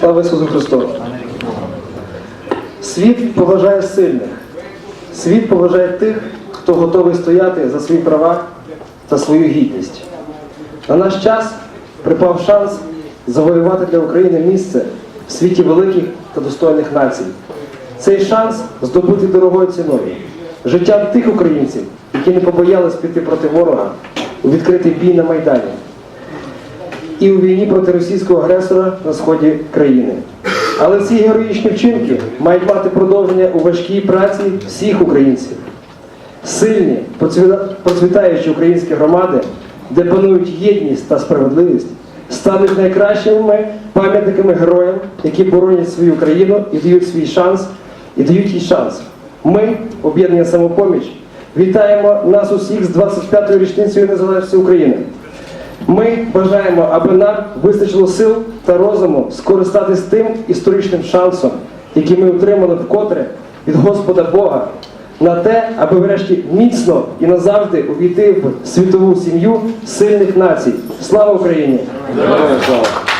Слава Ісусу Христу! Світ поважає сильних. Світ поважає тих, хто готовий стояти за свої права та свою гідність. На наш час припав шанс завоювати для України місце в світі великих та достойних націй. Цей шанс здобути дорогою ціною. Життям тих українців, які не побоялись піти проти ворога у відкритий бій на Майдані і у війні проти російського агресора на сході країни. Але ці героїчні вчинки мають мати продовження у важкій праці всіх українців. Сильні, процвітаючі українські громади, де панують єдність та справедливість, стануть найкращими пам'ятниками героям, які боронять свою країну і дають свій шанс, і дають їй шанс. Ми, об'єднання самопоміч, вітаємо нас усіх з 25-ю річницею незалежності України. Ми бажаємо, аби нам вистачило сил та розуму скористатись тим історичним шансом, який ми отримали вкотре від Господа Бога, на те, аби врешті міцно і назавжди увійти в світову сім'ю сильних націй. Слава Україні! Героям слава!